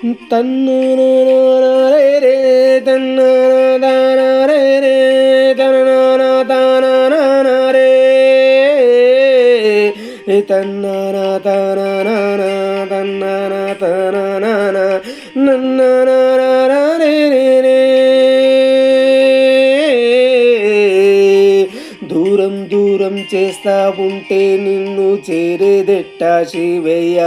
തന്നാന തന്നാന തന്നാന തന്നാന దూరం చేస్తా ఉంటే నిన్ను చేరేదెట్టా శివయ్య?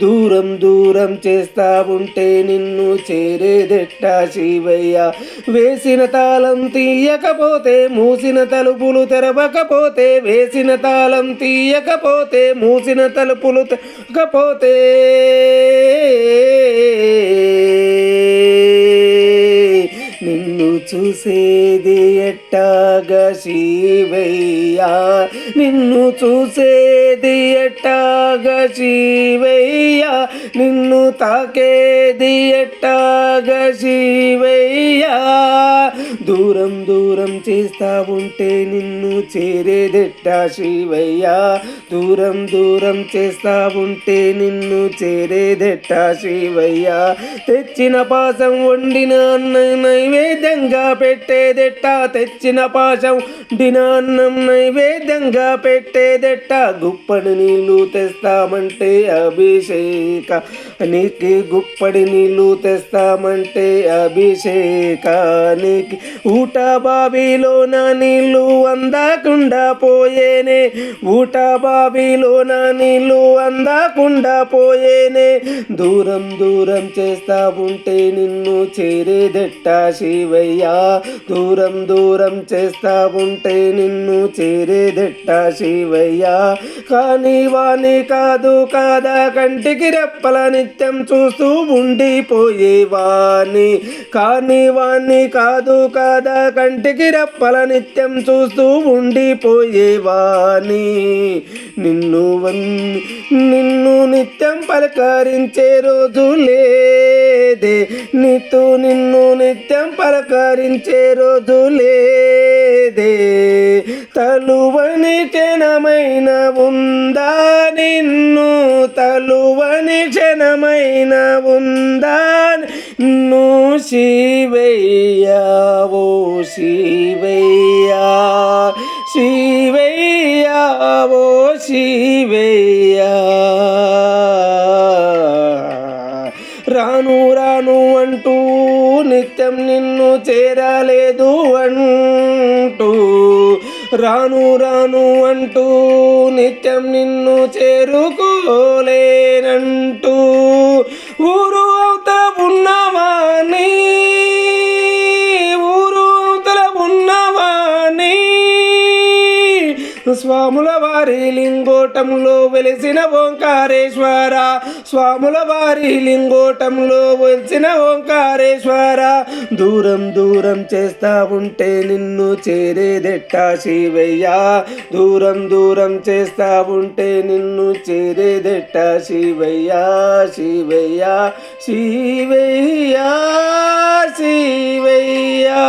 దూరం దూరం చేస్తా ఉంటే నిన్ను చేరేదెట్టా శివయ్య? వేసిన తాళం తీయకపోతే మూసిన తలుపులు తెరవకపోతే వేసిన తాళం తీయకపోతే మూసిన తలుపులు తెరవకపోతే చూసేది ఎట్టాగా శివయ్యా? నిన్ను చూసేది ఎట్టాగా శివయ్యా? నిన్ను తాకేది ఎట్టాగా శివయ్యా? దూరం దూరం చేస్తా ఉంటే నిన్ను చేరేదెట్టా శివయ్యా? దూరం దూరం చేస్తా ఉంటే నిన్ను చేరేదెట్టా శివయ్యా? తెచ్చిన పాసం వండిన అన్నం నైవేద్యంగా పెట్టేదెట్టా? తెచ్చిన పాశం వండిన అన్నం నైవేద్యంగా పెట్టేదెట్టా? గుప్పడి నీళ్ళు తెస్తామంటే అభిషేక. నీకు గుప్పడి నీళ్ళు తెస్తామంటే అభిషేకానికి ఊట బావిలోన నీళ్ళు అందకుండా పోయేనే. ఊట బావిలోన నీళ్ళు అందకుండా పోయేనే. దూరం దూరం చేస్తా ఉంటే నిన్ను చేరేదెట్ట శివయ్యా. దూరం దూరం చేస్తా ఉంటే నిన్ను చేరేదెట్టా శివయ్యా. కానీ వాణి కాదు కాదా కంటికి రెప్పల నిత్యం చూస్తూ ఉండిపోయేవాణి కానీ వాణ్ణి కాదు కాదు కంటికి రెప్పల నిత్యం చూస్తూ ఉండిపోయేవాణి నిన్ను నిన్ను నిత్యం పలకరించే రోజు లేదే. నీతో నిన్ను నిత్యం పలకరించే రోజు లేదే. తలువని క్షణమైన ఉందా నిన్ను? తలువని క్షణమైన ఉందా నిన్ను శివయ్యా ఓ శివయ్యా శివయ్యా ఓ శివయ్యా. రాను రాను అంటూ నిత్యం నిన్ను చేరలేదు అంటూ. రాను రాను అంటూ నిత్యం నిన్ను చేరుకోలేనంటూ. ఊరు స్వాముల వారి లింగోటంలో వెలిసిన ఓంకారేశ్వర. స్వాముల వారి లింగోటంలో వెలిసిన ఓంకారేశ్వర. దూరం దూరం చేస్తా ఉంటే నిన్ను చేరేదెట్టా శివయ్యా. దూరం దూరం చేస్తా ఉంటే నిన్ను చేరేదెట్టా శివయ్యా శివయ్యా శివయ్యా శివయ్యా.